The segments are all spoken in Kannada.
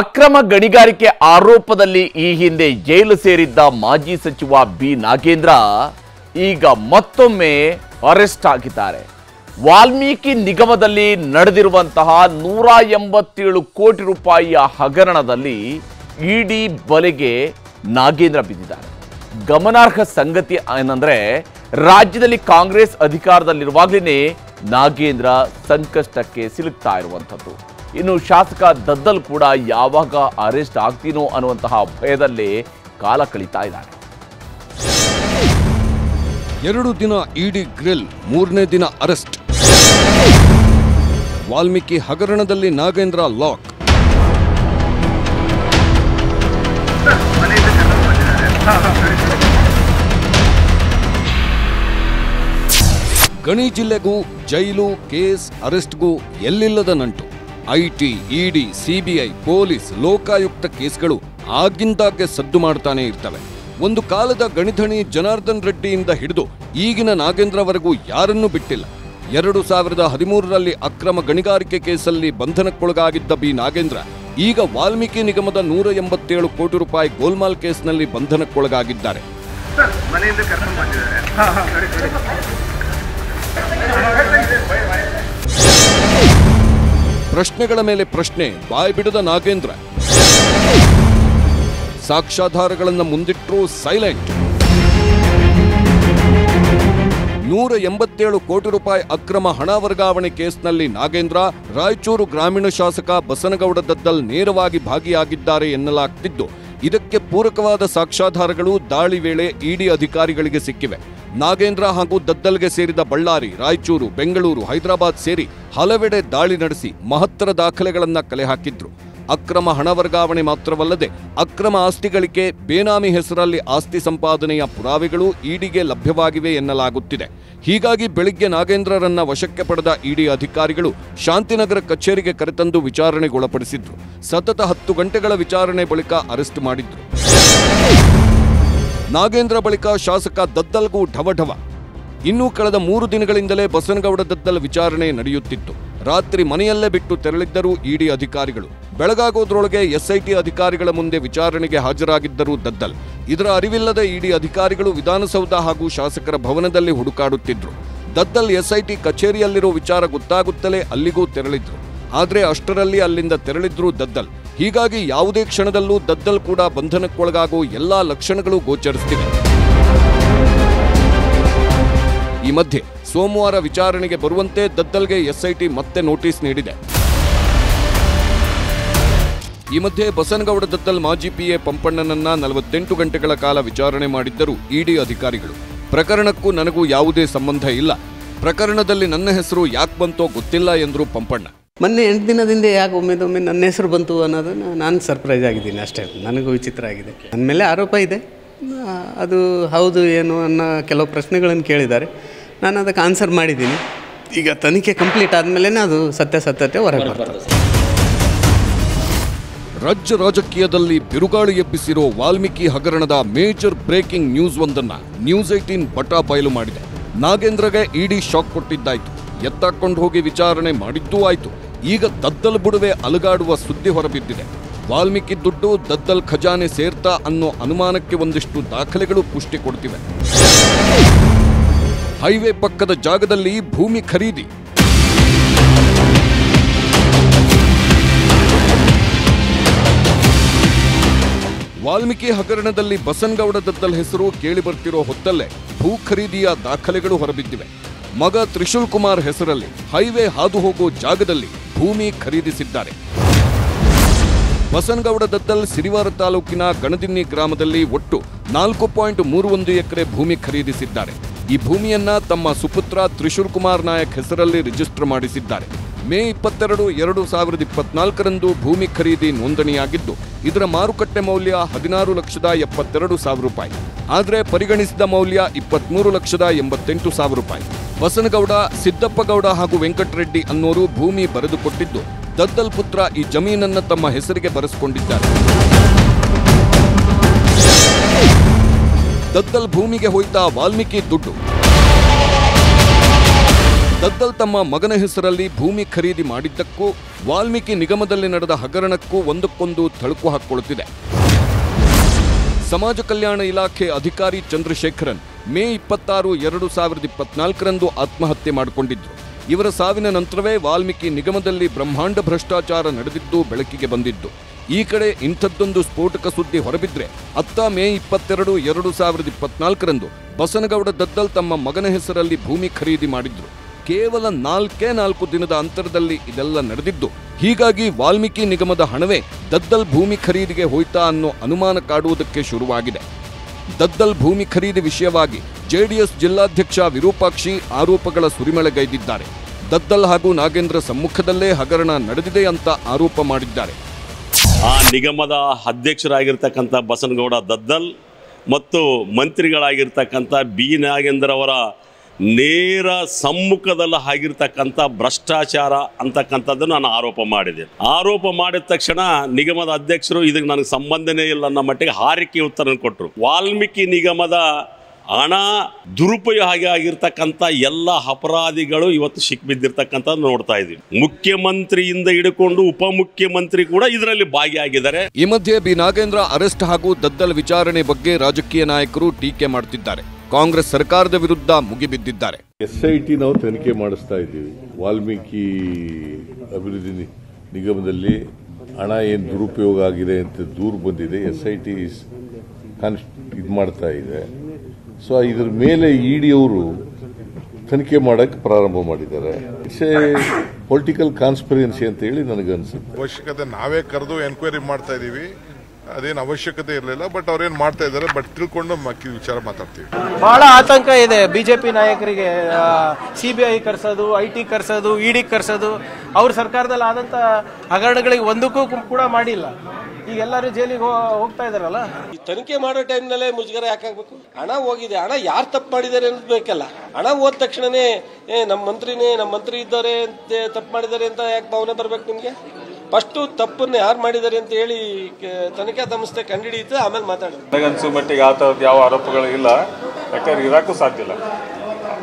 ಅಕ್ರಮ ಗಣಿಗಾರಿಕೆ ಆರೋಪದಲ್ಲಿ ಈ ಹಿಂದೆ ಜೈಲು ಸೇರಿದ್ದ ಮಾಜಿ ಸಚಿವ ಬಿ ನಾಗೇಂದ್ರ ಈಗ ಮತ್ತೊಮ್ಮೆ ಅರೆಸ್ಟ್ ಆಗಿದ್ದಾರೆ. ವಾಲ್ಮೀಕಿ ನಿಗಮದಲ್ಲಿ ನಡೆದಿರುವಂತಹ ನೂರ ಎಂಬತ್ತೇಳು ಕೋಟಿ ರೂಪಾಯಿಯ ಹಗರಣದಲ್ಲಿ ಇಡಿ ಬಲೆಗೆ ನಾಗೇಂದ್ರ ಬಿದ್ದಿದ್ದಾರೆ. ಗಮನಾರ್ಹ ಸಂಗತಿ ಏನಂದ್ರೆ, ರಾಜ್ಯದಲ್ಲಿ ಕಾಂಗ್ರೆಸ್ ಅಧಿಕಾರದಲ್ಲಿರುವಾಗಲೇ ನಾಗೇಂದ್ರ ಸಂಕಷ್ಟಕ್ಕೆ ಸಿಲುಕ್ತಾ ಇರುವಂಥದ್ದು. ಇನ್ನು ಶಾಸಕ ದದ್ದಲ್ ಕೂಡ ಯಾವಾಗ ಅರೆಸ್ಟ್ ಆಗ್ತೀನೋ ಅನ್ನುವಂತಹ ಭಯದಲ್ಲೇ ಕಾಲ ಕಳೀತಾ ಇದ್ದಾರೆ ಎರಡು ದಿನ ಇಡಿ ಗ್ರಿಲ್, ಮೂರನೇ ದಿನ ಅರೆಸ್ಟ್. ವಾಲ್ಮೀಕಿ ಹಗರಣದಲ್ಲಿ ನಾಗೇಂದ್ರ ಲಾಕ್. ಗಣಿ ಜಿಲ್ಲೆಗೂ, ಜೈಲು, ಕೇಸ್, ಅರೆಸ್ಟ್ಗೂ ಎಲ್ಲಿಲ್ಲದ ನಂಟು. IT ED CBI police Lokayukta ಕೇಸ್ಗಳು ಆಗಿಂದಾಗ್ಗೆ ಸದ್ದು ಮಾಡ್ತಾನೆ ಇರ್ತವೆ. ಒಂದು ಕಾಲದ ಗಣಿಧಣಿ ಜನಾರ್ದನ್ ರೆಡ್ಡಿಯಿಂದ ಹಿಡಿದು ಈಗಿನ ನಾಗೇಂದ್ರವರೆಗೂ ಯಾರನ್ನೂ ಬಿಟ್ಟಿಲ್ಲ. ಎರಡು ಸಾವಿರದ ಹದಿಮೂರರಲ್ಲಿ ಅಕ್ರಮ ಗಣಿಗಾರಿಕೆ ಕೇಸಲ್ಲಿ ಬಂಧನಕ್ಕೊಳಗಾಗಿದ್ದ ಬಿ. ನಾಗೇಂದ್ರ ಈಗ ವಾಲ್ಮೀಕಿ ನಿಗಮದ ನೂರ ಎಂಬತ್ತೇಳು ಕೋಟಿ ರೂಪಾಯಿ ಗೋಲ್ಮಾಲ್ ಕೇಸ್ನಲ್ಲಿ ಬಂಧನಕ್ಕೊಳಗಾಗಿದ್ದಾರೆ. ಸರ್ ಮನೆಯಿಂದ ಕರ್ಕೊಂಡು ಬಂದಿದ್ದಾರೆ. ಪ್ರಶ್ನೆಗಳ ಮೇಲೆ ಪ್ರಶ್ನೆ ಬಾಯ್ಬಿಡದ ನಾಗೇಂದ್ರ. ಸಾಕ್ಷ್ಯಾಧಾರಗಳನ್ನು ಮುಂದಿಟ್ಟರು ಸೈಲೆಂಟ್. ನೂರ ಎಂಬತ್ತೇಳು ಕೋಟಿ ರೂಪಾಯಿ ಅಕ್ರಮ ಹಣ ವರ್ಗಾವಣೆ ಕೇಸ್ನಲ್ಲಿ ನಾಗೇಂದ್ರ ರಾಯಚೂರು ಗ್ರಾಮೀಣ ಶಾಸಕ ಬಸನಗೌಡ ದದ್ದಲ್ ನೇರವಾಗಿ ಭಾಗಿಯಾಗಿದ್ದಾರೆ ಎನ್ನಲಾಗ್ತಿದ್ದು. ಇದಕ್ಕೆ ಪೂರಕವಾದ ಸಾಕ್ಷ್ಯಾಧಾರಗಳು ದಾಳಿ ವೇಳೆ ಇಡಿ ಅಧಿಕಾರಿಗಳಿಗೆ ಸಿಕ್ಕಿವೆ. ನಾಗೇಂದ್ರ ಹಾಗೂ ದದ್ದಲ್ಗೆ ಸೇರಿದ ಬಳ್ಳಾರಿ, ರಾಯಚೂರು, ಬೆಂಗಳೂರು, ಹೈದರಾಬಾದ್ ಸೇರಿ ಹಲವೆಡೆ ದಾಳಿ ನಡೆಸಿ ಮಹತ್ತರ ದಾಖಲೆಗಳನ್ನ ಕಲೆ ಹಾಕಿದ್ರು. ಅಕ್ರಮ ಹಣ ವರ್ಗಾವಣೆ ಮಾತ್ರವಲ್ಲದೆ ಅಕ್ರಮ ಆಸ್ತಿಗಳಿಕೆ ಬೇನಾಮಿ ಹೆಸರಲ್ಲಿ ಆಸ್ತಿ ಸಂಪಾದನೆಯ ಪುರಾವೆಗಳು ಇಡಿಗೆ ಲಭ್ಯವಾಗಿವೆ ಎನ್ನಲಾಗುತ್ತಿದೆ. ಹೀಗಾಗಿ ಬೆಳಿಗ್ಗೆ ನಾಗೇಂದ್ರರನ್ನ ವಶಕ್ಕೆ ಪಡೆದ ಇಡಿ ಅಧಿಕಾರಿಗಳು ಶಾಂತಿನಗರ ಕಚೇರಿಗೆ ಕರೆತಂದು ವಿಚಾರಣೆಗೊಳಪಡಿಸಿದ್ರು. ಸತತ ಹತ್ತು ಗಂಟೆಗಳ ವಿಚಾರಣೆ ಬಳಿಕ ಅರೆಸ್ಟ್ ಮಾಡಿದ್ರು. ನಾಗೇಂದ್ರ ಬಳಿಕ ಶಾಸಕ ದದ್ದಲ್ಗೂ ಢವಢವ. ಇನ್ನೂ ಕಳೆದ ಮೂರು ದಿನಗಳಿಂದಲೇ ಬಸನಗೌಡ ದದ್ದಲ್ ವಿಚಾರಣೆ ನಡೆಯುತ್ತಿತ್ತು. ರಾತ್ರಿ ಮನೆಯಲ್ಲೇ ಬಿಟ್ಟು ತೆರಳಿದ್ದರು ಇಡಿ ಅಧಿಕಾರಿಗಳು. ಬೆಳಗಾಗೋದ್ರೊಳಗೆ ಎಸ್ಐಟಿ ಅಧಿಕಾರಿಗಳ ಮುಂದೆ ವಿಚಾರಣೆಗೆ ಹಾಜರಾಗಿದ್ದರು ದದ್ದಲ್. ಇದರ ಅರಿವಿಲ್ಲದೆ ಇಡಿ ಅಧಿಕಾರಿಗಳು ವಿಧಾನಸೌಧ ಹಾಗೂ ಶಾಸಕರ ಭವನದಲ್ಲಿ ಹುಡುಕಾಡುತ್ತಿದ್ದರು ದದ್ದಲ್ ಎಸ್ಐಟಿ ಕಚೇರಿಯಲ್ಲಿರೋ ವಿಚಾರ ಗೊತ್ತಾಗುತ್ತಲೇ ಅಲ್ಲಿಗೂ ತೆರಳಿದ್ರು. ಆದರೆ ಅಷ್ಟರಲ್ಲಿ ಅಲ್ಲಿಂದ ತೆರಳಿದ್ರು ದದ್ದಲ್. ಹೀಗಾಗಿ ಯಾವುದೇ ಕ್ಷಣದಲ್ಲೂ ದದ್ದಲ್ ಕೂಡ ಬಂಧನಕ್ಕೊಳಗಾಗುವ ಎಲ್ಲಾ ಲಕ್ಷಣಗಳು ಗೋಚರಿಸ್ತಿವೆ. ಈ ಮಧ್ಯೆ ಸೋಮವಾರ ವಿಚಾರಣೆಗೆ ಬರುವಂತೆ ದದ್ದಲ್ಗೆ ಎಸ್ಐಟಿ ಮತ್ತೆ ನೋಟಿಸ್ ನೀಡಿದೆ. ಈ ಮಧ್ಯೆ ಬಸನಗೌಡ ದದ್ದಲ್ ಮಾಜಿ ಪಿಎ ಪಂಪಣ್ಣನನ್ನ ನಲವತ್ತೆಂಟು ಗಂಟೆಗಳ ಕಾಲ ವಿಚಾರಣೆ ಮಾಡಿದ್ದರು ಇಡಿ ಅಧಿಕಾರಿಗಳು. ಪ್ರಕರಣಕ್ಕೂ ನನಗೂ ಯಾವುದೇ ಸಂಬಂಧ ಇಲ್ಲ. ಪ್ರಕರಣದಲ್ಲಿ ನನ್ನ ಹೆಸರು ಯಾಕೆ ಬಂತೋ ಗೊತ್ತಿಲ್ಲ ಎಂದರು ಪಂಪಣ್ಣ. ಮೊನ್ನೆ ಎಂಟು ದಿನದಿಂದ ಯಾಕೆ ಒಮ್ಮೆದೊಮ್ಮೆ ನನ್ನ ಹೆಸರು ಬಂತು ಅನ್ನೋದನ್ನು ನಾನು ಸರ್ಪ್ರೈಸ್ ಆಗಿದ್ದೀನಿ ಅಷ್ಟೇ. ನನಗೂ ವಿಚಿತ್ರ ಆಗಿದೆ. ನನ್ನ ಮೇಲೆ ಆರೋಪ ಇದೆ. ಅದು ಹೌದು, ಏನು ಅನ್ನೋ ಕೆಲವು ಪ್ರಶ್ನೆಗಳನ್ನು ಕೇಳಿದ್ದಾರೆ. ನಾನು ಅದಕ್ಕೆ ಆನ್ಸರ್ ಮಾಡಿದ್ದೀನಿ. ಈಗ ತನಿಖೆ ಕಂಪ್ಲೀಟ್ ಆದಮೇಲೆ ಅದು ಸತ್ಯಾಸತ್ಯತೆ ಹೊರಗೆ ಬರ್ತದೆ. ರಾಜ್ಯ ರಾಜಕೀಯದಲ್ಲಿ ಬಿರುಗಾಳಿ ಎಬ್ಬಿಸಿರೋ ವಾಲ್ಮೀಕಿ ಹಗರಣದ ಮೇಜರ್ ಬ್ರೇಕಿಂಗ್ ನ್ಯೂಸ್ ಒಂದನ್ನ ನ್ಯೂಸ್ ಏಟೀನ್ ಬಟಾ ಬಯಲು ಮಾಡಿದೆ. ನಾಗೇಂದ್ರಗೆ ಇಡಿ ಶಾಕ್ ಕೊಟ್ಟಿದ್ದಾಯ್ತು. ಎತ್ತಾಕೊಂಡು ಹೋಗಿ ವಿಚಾರಣೆ ಮಾಡಿದ್ದೂ ಆಯ್ತು. ಈಗ ದದ್ದಲ್ ಬುಡುವೆ ಅಲುಗಾಡುವ ಸುದ್ದಿ ಹೊರಬಿದ್ದಿದೆ. ವಾಲ್ಮೀಕಿ ದುಡ್ಡು ದದ್ದಲ್ ಖಜಾನೆ ಸೇರ್ತಾ ಅನ್ನೋ ಅನುಮಾನಕ್ಕೆ ಒಂದಿಷ್ಟು ದಾಖಲೆಗಳು ಪುಷ್ಟಿ ಕೊಡ್ತಿವೆ. ಹೈವೇ ಪಕ್ಕದ ಜಾಗದಲ್ಲಿ ಭೂಮಿ ಖರೀದಿ. ವಾಲ್ಮೀಕಿ ಹಗರಣದಲ್ಲಿ ಬಸನ್ಗೌಡ ದದ್ದಲ್ ಹೆಸರು ಕೇಳಿಬರ್ತಿರೋ ಹೊತ್ತಲ್ಲೇ ಭೂ ಖರೀದಿಯ ದಾಖಲೆಗಳು ಹೊರಬಿದ್ದಿವೆ. ಮಗ ತ್ರಿಶೂಲ್ ಕುಮಾರ್ ಹೆಸರಲ್ಲಿ ಹೈವೇ ಹಾದು ಹೋಗೋ ಜಾಗದಲ್ಲಿ ಭೂಮಿ ಖರೀದಿಸಿದ್ದಾರೆ. ಬಸನಗೌಡ ದತ್ತಲ್ ಸಿರಿವಾರ ತಾಲೂಕಿನ ಗಣದಿನ್ನಿ ಗ್ರಾಮದಲ್ಲಿ ಒಟ್ಟು ನಾಲ್ಕು ಪಾಯಿಂಟ್ ಮೂರು ಒಂದು ಎಕರೆ ಭೂಮಿ ಖರೀದಿಸಿದ್ದಾರೆ. ಈ ಭೂಮಿಯನ್ನ ತಮ್ಮ ಸುಪುತ್ರ ತ್ರಿಶೂರ್ ಕುಮಾರ್ ನಾಯಕ್ ಹೆಸರಲ್ಲಿ ರಿಜಿಸ್ಟರ್ ಮಾಡಿಸಿದ್ದಾರೆ. ಮೇ ಇಪ್ಪತ್ತೆರಡು ಎರಡು ಸಾವಿರದ ಇಪ್ಪತ್ನಾಲ್ಕರಂದು ಭೂಮಿ ಖರೀದಿ ನೋಂದಣಿಯಾಗಿದ್ದು, ಇದರ ಮಾರುಕಟ್ಟೆ ಮೌಲ್ಯ ಹದಿನಾರು ಲಕ್ಷದ ಎಪ್ಪತ್ತೆರಡು ಸಾವಿರ ರೂಪಾಯಿ, ಆದರೆ ಪರಿಗಣಿಸಿದ ಮೌಲ್ಯ ಇಪ್ಪತ್ಮೂರು ಲಕ್ಷದ ಎಂಬತ್ತೆಂಟು ಸಾವಿರ ರೂಪಾಯಿ. ಬಸನಗೌಡ, ಸಿದ್ದಪ್ಪಗೌಡ ಹಾಗೂ ವೆಂಕಟರೆಡ್ಡಿ ಅನ್ನೋರು ಭೂಮಿ ಬರೆದುಕೊಟ್ಟಿದ್ದು, ದದ್ದಲ್ ಪುತ್ರ ಈ ಜಮೀನನ್ನು ತಮ್ಮ ಹೆಸರಿಗೆ ಬರೆಸಿಕೊಂಡಿದ್ದಾರೆ. ದದ್ದಲ್ ಭೂಮಿಗೆ ಹೋಯ್ತಾ ವಾಲ್ಮೀಕಿ ದುಡ್ಡು. ದದ್ದಲ್ ತಮ್ಮ ಮಗನ ಹೆಸರಲ್ಲಿ ಭೂಮಿ ಖರೀದಿ ಮಾಡಿದ್ದಕ್ಕೂ, ವಾಲ್ಮೀಕಿ ನಿಗಮದಲ್ಲಿ ನಡೆದ ಹಗರಣಕ್ಕೂ ಒಂದಕ್ಕೊಂದು ತಳುಕು ಹಾಕಿಕೊಳ್ಳುತ್ತಿದೆ ಸಮಾಜ ಕಲ್ಯಾಣ ಇಲಾಖೆ ಅಧಿಕಾರಿ ಚಂದ್ರಶೇಖರನ್ ಮೇ ಇಪ್ಪತ್ತಾರು ಎರಡು ಸಾವಿರದ ಇಪ್ಪತ್ನಾಲ್ಕರಂದು ಆತ್ಮಹತ್ಯೆ ಮಾಡಿಕೊಂಡಿದ್ದರು ಇವರ ಸಾವಿನ ನಂತರವೇ ವಾಲ್ಮೀಕಿ ನಿಗಮದಲ್ಲಿ ಬ್ರಹ್ಮಾಂಡ ಭ್ರಷ್ಟಾಚಾರ ನಡೆದಿದ್ದು ಬೆಳಕಿಗೆ ಬಂದಿದ್ದು. ಈ ಕಡೆ ಇಂಥದ್ದೊಂದು ಸ್ಫೋಟಕ ಸುದ್ದಿ ಹೊರಬಿದ್ರೆ ಅತ್ತ ಮೇ ಇಪ್ಪತ್ತೆರಡು ಎರಡು ಸಾವಿರದ ಇಪ್ಪತ್ನಾಲ್ಕರಂದು ಬಸನಗೌಡ ದದ್ದಲ್ ತಮ್ಮ ಮಗನ ಹೆಸರಲ್ಲಿ ಭೂಮಿ ಖರೀದಿ ಮಾಡಿದ್ರು. ಕೇವಲ ನಾಲ್ಕೇ ನಾಲ್ಕು ದಿನದ ಅಂತರದಲ್ಲಿ ಇದೆಲ್ಲ ನಡೆದಿದ್ದು, ಹೀಗಾಗಿ ವಾಲ್ಮೀಕಿ ನಿಗಮದ ಹಣವೇ ದದ್ದಲ್ ಭೂಮಿ ಖರೀದಿಗೆ ಹೋಯ್ತಾ ಅನ್ನೋ ಅನುಮಾನ ಕಾಡುವುದಕ್ಕೆ ಶುರುವಾಗಿದೆ. ದದ್ದಲ್ ಭೂಮಿ ಖರೀದಿ ವಿಷಯವಾಗಿ ಜೆಡಿಎಸ್ ಜಿಲ್ಲಾಧ್ಯಕ್ಷ ವಿರೂಪಾಕ್ಷಿ ಆರೋಪಗಳ ಸುರಿಮಳೆಗೈದಿದ್ದಾರೆ. ದದ್ದಲ್ ಹಾಗೂ ನಾಗೇಂದ್ರ ಸಮ್ಮುಖದಲ್ಲೇ ಹಗರಣ ನಡೆದಿದೆ ಅಂತ ಆರೋಪ ಮಾಡಿದ್ದಾರೆ. ಆ ನಿಗಮದ ಅಧ್ಯಕ್ಷರಾಗಿರ್ತಕ್ಕಂಥ ಬಸನಗೌಡ ದದ್ದಲ್ ಮತ್ತು ಮಂತ್ರಿಗಳಾಗಿರ್ತಕ್ಕಂಥ ಬಿ ನಾಗೇಂದ್ರ ಅವರ ನೇರ ಸಮ್ಮುಖದಲ್ಲಿ ಆಗಿರ್ತಕ್ಕಂಥ ಭ್ರಷ್ಟಾಚಾರ ಅಂತಕ್ಕಂಥದ್ದು ನಾನು ಆರೋಪ ಮಾಡಿದೆ. ಆರೋಪ ಮಾಡಿದ ತಕ್ಷಣ ನಿಗಮದ ಅಧ್ಯಕ್ಷರು ಇದಕ್ಕೆ ನನಗೆ ಸಂಬಂಧನೇ ಇಲ್ಲ ಅನ್ನೋ ಮಟ್ಟಿಗೆ ಹಾರಿಕೆ ಉತ್ತರ ಕೊಟ್ಟರು ವಾಲ್ಮೀಕಿ ನಿಗಮದ ಹಣ ದುರುಪಯೋಗ ಆಗಿರ್ತಕ್ಕಂಥ ಎಲ್ಲ ಅಪರಾಧಿಗಳು ಇವತ್ತು ಸಿಕ್ಬಿದ್ದಿರ್ತಕ್ಕಂಥದ್ದು ನೋಡ್ತಾ ಇದ್ದೀವಿ. ಮುಖ್ಯಮಂತ್ರಿಯಿಂದ ಹಿಡ್ಕೊಂಡು ಉಪಮುಖ್ಯಮಂತ್ರಿ ಕೂಡ ಇದರಲ್ಲಿ ಭಾಗಿಯಾಗಿದ್ದಾರೆ. ಈ ಮಧ್ಯೆ ಬಿ ನಾಗೇಂದ್ರ ಅರೆಸ್ಟ್ ಹಾಗೂ ದದ್ದಲ್ ವಿಚಾರಣೆ ಬಗ್ಗೆ ರಾಜಕೀಯ ನಾಯಕರು ಟೀಕೆ ಮಾಡುತ್ತಿದ್ದಾರೆ ಕಾಂಗ್ರೆಸ್ ಸರ್ಕಾರದ ವಿರುದ್ಧ ಮುಗಿಬಿದ್ದಿದ್ದಾರೆ. ಎಸ್ಐಟಿ ಐ ಟಿ ನಾವು ತನಿಖೆ ಮಾಡಿಸ್ತಾ ಇದ್ದೀವಿ. ವಾಲ್ಮೀಕಿ ಅಭಿವೃದ್ಧಿ ನಿಗಮದಲ್ಲಿ ಹಣ ಏನು ದುರುಪಯೋಗ ಆಗಿದೆ ಅಂತ ದೂರು ಬಂದಿದೆ. ಎಸ್ ಐ ಟಿ ಕಾನ್ಸ್ ಇದು ಮಾಡ್ತಾ ಇದೆ. ಸೊ ಇದ್ರ ಮೇಲೆ ಇಡಿ ಅವರು ತನಿಖೆ ಮಾಡಕ್ಕೆ ಪ್ರಾರಂಭ ಮಾಡಿದ್ದಾರೆ. ಇಟ್ಸ್ ಎ ಪೊಲಿಟಿಕಲ್ ಕಾನ್ಸ್ಪಿರೆನ್ಸಿ ಅಂತ ಹೇಳಿ ನನಗೆ ಅನಿಸುತ್ತೆ ಅವಶ್ಯಕತೆ ನಾವೇ ಕರೆದು ಎನ್ಕ್ವೈರಿ ಮಾಡ್ತಾ ಇದೀವಿ ಅದೇನು ಅವಶ್ಯಕತೆ ಇರಲಿಲ್ಲ ಬಟ್ ಅವ್ರೇನು ಮಾಡ್ತಾ ಇದ್ದಾರೆ ಬಟ್ ತಿಳ್ಕೊಂಡು ಮಕ್ಕಿ ವಿಚಾರ ಮಾತಾಡ್ತೀವಿ. ಬಹಳ ಆತಂಕ ಇದೆ ಬಿಜೆಪಿ ನಾಯಕರಿಗೆ ಸಿ ಬಿ ಐ ಕರ್ಸೋದು ಐ ಟಿ ಕರ್ಸೋದು ಇಡಿ ಕರ್ಸೋದು. ಅವ್ರ ಸರ್ಕಾರದಲ್ಲಿ ಆದಂತ ಹಗರಣಗಳಿಗೆ ಒಂದಕ್ಕೂ ಕೂಡ ಮಾಡಿಲ್ಲ. ಈಗ ಎಲ್ಲರೂ ಜೈಲಿಗೆ ಹೋಗ್ತಾ ಇದಾರಲ್ಲ ಈ ತನಿಖೆ ಮಾಡೋ ಟೈಮ್ನಲ್ಲೇ ಮುಜುಗರ ಯಾಕಾಗಬೇಕು ಹಣ ಹೋಗಿದೆ ಹಣ ಯಾರು ತಪ್ಪು ಮಾಡಿದ್ದಾರೆ ಅನ್ನೋದು ಬೇಕಲ್ಲ. ಹಣ ಹೋದ ತಕ್ಷಣನೇ ಏ ನಮ್ಮ ಮಂತ್ರಿನೇ ನಮ್ಮ ಮಂತ್ರಿ ಇದ್ದಾರೆ ಅಂತ ತಪ್ಪು ಮಾಡಿದ್ದಾರೆ ಅಂತ ಯಾಕೆ ಭಾವನೆ ಬರ್ಬೇಕು ನಿಮ್ಗೆ? ಫಸ್ಟು ತಪ್ಪನ್ನು ಯಾರು ಮಾಡಿದ್ದಾರೆ ಅಂತ ಹೇಳಿ ಕ- ತನಿಖಾ ಸಂಸ್ಥೆ ಕಂಡುಹಿಡಿಯುತ್ತೆ ಆಮೇಲೆ ಮಾತಾಡಿದ್ರು ನನಗನ್ಸೋ ಮಟ್ಟಿಗೆ ಆ ಥರದ್ದು ಯಾವ ಆರೋಪಗಳು ಇಲ್ಲ. ಯಾಕಂದ್ರೆ ಇರೋಕ್ಕೂ ಸಾಧ್ಯ ಇಲ್ಲ.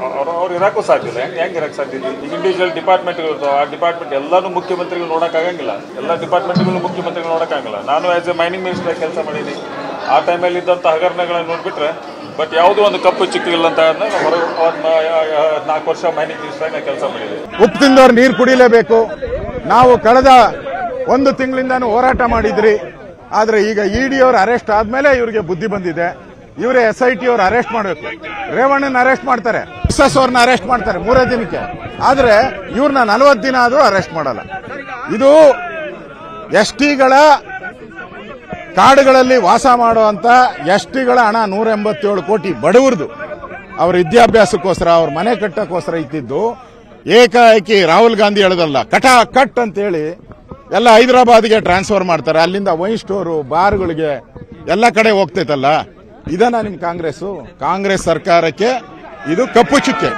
ಅವ್ರು ಅವ್ರು ಇರೋಕ್ಕೂ ಸಾಧ್ಯ ಇಲ್ಲ. ಹೆಂಗೆ ಹೆಂಗೆ ಇರಕ್ಕೆ ಸಾಧ್ಯ ಇದೆ? ಈಗ ಇಂಡಿವಿಜುವಲ್ ಡಿಪಾರ್ಟ್ಮೆಂಟ್ಗಳು ಇರ್ತಾವೆ ಆ ಡಿಪಾರ್ಟ್ಮೆಂಟ್ ಎಲ್ಲಾನು ಮುಖ್ಯಮಂತ್ರಿಗಳು ನೋಡೋಕ್ಕಾಗಂಗಿಲ್ಲ. ಎಲ್ಲ ಡಿಪಾರ್ಟ್ಮೆಂಟ್ಗಳು ಮುಖ್ಯಮಂತ್ರಿಗಳು ನೋಡೋಕ್ಕಾಗಲ್ಲ ನಾನು ಆ್ಯಸ್ ಎ ಮೈನಿಂಗ್ ಮಿನಿಸ್ಟರ್ ಕೆಲಸ ಮಾಡೀನಿ. ಆ ಟೈಮಲ್ಲಿ ಇದ್ದಂಥ ಹಗರಣಗಳನ್ನ ನೋಡಿಬಿಟ್ರೆ ಬಟ್ ಯಾವುದೋ ಒಂದು ಕಪ್ಪು ಚಿಕ್ಕಿಲ್ಲ ಅಂತ ನಾನು ಹೊರ ನಾಲ್ಕು ವರ್ಷ ಮೈನಿಂಗ್ ಮಿನಿಸ್ಟರ್ ಕೆಲಸ ಮಾಡಿದ್ದೀನಿ ಉಪ್ಪು ತಿಂದವ್ರು ನೀರು ಕುಡಿಲೇಬೇಕು. ನಾವು ಕಳೆದ ಒಂದು ತಿಂಗಳಿಂದಾನು ಹೋರಾಟ ಮಾಡಿದ್ರಿ. ಆದ್ರೆ ಈಗ ಇಡಿ ಅವರು ಅರೆಸ್ಟ್ ಆದ್ಮೇಲೆ ಇವರಿಗೆ ಬುದ್ಧಿ ಬಂದಿದೆ. ಇವರೇ ಎಸ್ ಐ ಟಿ ಅವ್ರು ಅರೆಸ್ಟ್ ಮಾಡಬೇಕು. ರೇವಣ್ಣನ ಅರೆಸ್ಟ್ ಮಾಡ್ತಾರೆ. ಎಸ್ ಅವ್ರನ್ನ ಅರೆಸ್ಟ್ ಮಾಡ್ತಾರೆ ಮೂರೇ ದಿನಕ್ಕೆ. ಆದ್ರೆ ಇವ್ರನ್ನ ನಲವತ್ತು ದಿನ ಆದ್ರೂ ಅರೆಸ್ಟ್ ಮಾಡಲ್ಲ. ಇದು ಎಸ್ ಟಿಗಳ ಕಾಡುಗಳಲ್ಲಿ ವಾಸ ಮಾಡುವಂತ ಎಸ್ ಟಿಗಳ ಹಣ ನೂರ ಎಂಬತ್ತೇಳು ಕೋಟಿ ಬಡವರದು. ಅವ್ರ ವಿದ್ಯಾಭ್ಯಾಸಕ್ಕೋಸ್ಕರ, ಅವ್ರ ಮನೆ ಕಟ್ಟಕ್ಕೋಸ್ಕರ ಇದ್ದಿದ್ದು ಏಕಾಏಕಿ ರಾಹುಲ್ ಗಾಂಧಿ ಹೇಳದಲ್ಲ, ಕಟ ಕಟ್ ಅಂತ ಹೇಳಿ ಎಲ್ಲ ಹೈದರಾಬಾದ್ಗೆ ಟ್ರಾನ್ಸ್ಫರ್ ಮಾಡ್ತಾರೆ. ಅಲ್ಲಿಂದ ವೈನ್ ಸ್ಟೋರು ಬಾರ್ಗಳಿಗೆ ಎಲ್ಲ ಕಡೆ ಹೋಗ್ತೈತಲ್ಲ? ಇದನ್ನ ನಿಮ್ ಕಾಂಗ್ರೆಸ್ ಕಾಂಗ್ರೆಸ್ ಸರ್ಕಾರಕ್ಕೆ ಇದು ಕಪ್ಪು ಚುಕ್ಕೆ.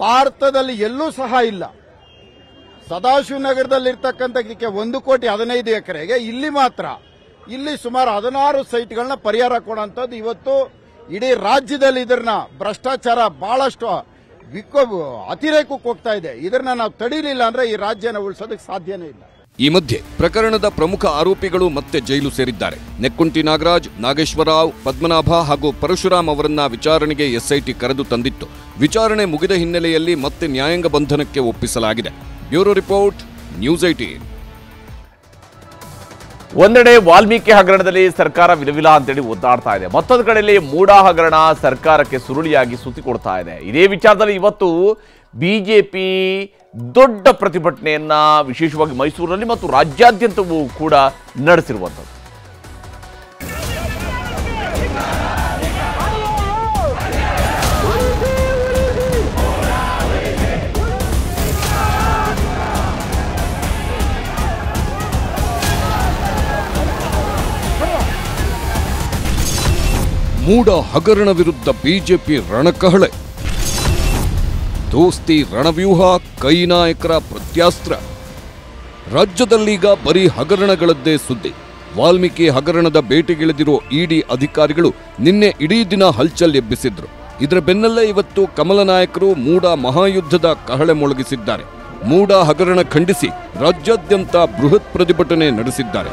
ಭಾರತದಲ್ಲಿ ಎಲ್ಲೂ ಸಹ ಇಲ್ಲ. ಸದಾಶಿವನಗರದಲ್ಲಿರ್ತಕ್ಕಂಥದಕ್ಕೆ ಒಂದು ಕೋಟಿ ಹದಿನೈದು ಎಕರೆಗೆ ಇಲ್ಲಿ ಮಾತ್ರ, ಇಲ್ಲಿ ಸುಮಾರು ಹದಿನಾರು ಸೈಟ್ಗಳನ್ನ ಪರಿಹಾರ ಕೊಡುವಂಥದ್ದು ಇವತ್ತು ಇಡೀ ರಾಜ್ಯದಲ್ಲಿ ಇದನ್ನ ಭ್ರಷ್ಟಾಚಾರ ಬಹಳಷ್ಟು ವಿಕೋ ಅತಿರೇಕಕ್ಕೆ ಹೋಗ್ತಾ ಇದೆ. ಇದನ್ನ ನಾವು ತಡೀಲಿಲ್ಲ ಅಂದ್ರೆ ಈ ರಾಜ್ಯನ ಉಳಿಸೋದಕ್ಕೆ ಸಾಧ್ಯನೇ ಇಲ್ಲ. ಈ ಮಧ್ಯೆ ಪ್ರಕರಣದ ಪ್ರಮುಖ ಆರೋಪಿಗಳು ಮತ್ತೆ ಜೈಲು ಸೇರಿದ್ದಾರೆ. ನೆಕ್ಕುಂಟಿ ನಾಗರಾಜ್, ನಾಗೇಶ್ವರರಾವ್, ಪದ್ಮನಾಭ ಹಾಗೂ ಪರಶುರಾಮ್ ಅವರನ್ನ ವಿಚಾರಣೆಗೆ ಎಸ್ಐಟಿ ಕರೆದು ತಂದಿತ್ತು. ವಿಚಾರಣೆ ಮುಗಿದ ಹಿನ್ನೆಲೆಯಲ್ಲಿ ಮತ್ತೆ ನ್ಯಾಯಾಂಗ ಬಂಧನಕ್ಕೆ ಒಪ್ಪಿಸಲಾಗಿದೆ. ಬ್ಯೂರೋ ರಿಪೋರ್ಟ್, ನ್ಯೂಸ್ ಐಟೀನ್ ಒಂದೆಡೆ ವಾಲ್ಮೀಕಿ ಹಗರಣದಲ್ಲಿ ಸರ್ಕಾರ ವಿಲವಿಲ ಅಂತೇಳಿ ಒದ್ದಾಡ್ತಾ ಇದೆ. ಮತ್ತೊಂದು ಕಡೆಯಲ್ಲಿ ಮೂಡಾ ಹಗರಣ ಸರ್ಕಾರಕ್ಕೆ ಸುರುಳಿಯಾಗಿ ಸುತ್ತಿ ಕೊಡ್ತಾ ಇದೆ. ಇದೇ ವಿಚಾರದಲ್ಲಿ ಇವತ್ತು ಬಿಜೆಪಿ ದೊಡ್ಡ ಪ್ರತಿಭಟನೆಯನ್ನ ವಿಶೇಷವಾಗಿ ಮೈಸೂರಿನಲ್ಲಿ ಮತ್ತು ರಾಜ್ಯಾದ್ಯಂತವೂ ಕೂಡ ನಡೆಸಿರುವಂಥದ್ದು. ಮೂಡ ಹಗರಣ ವಿರುದ್ಧ ಬಿಜೆಪಿ ರಣಕಹಳೆ. ದೋಸ್ತಿ ರಣವ್ಯೂಹ, ಕೈ ನಾಯಕರ ಪ್ರತ್ಯಾಸ್ತ್ರ. ರಾಜ್ಯದಲ್ಲೀಗ ಬರೀ ಹಗರಣಗಳದ್ದೇ ಸುದ್ದಿ. ವಾಲ್ಮೀಕಿ ಹಗರಣದ ಬೇಟೆಗಿಳಿದಿರೋ ಇಡಿ ಅಧಿಕಾರಿಗಳು ನಿನ್ನೆ ಇಡೀ ದಿನ ಹಲ್ಚಲ್ ಎಬ್ಬಿಸಿದ್ರು. ಇದರ ಬೆನ್ನಲ್ಲೇ ಇವತ್ತು ಕಮಲ ನಾಯಕರು ಮೂಡ ಮಹಾಯುದ್ಧದ ಕಹಳೆ ಮೊಳಗಿಸಿದ್ದಾರೆ. ಮೂಡ ಹಗರಣ ಖಂಡಿಸಿ ರಾಜ್ಯಾದ್ಯಂತ ಬೃಹತ್ ಪ್ರತಿಭಟನೆ ನಡೆಸಿದ್ದಾರೆ.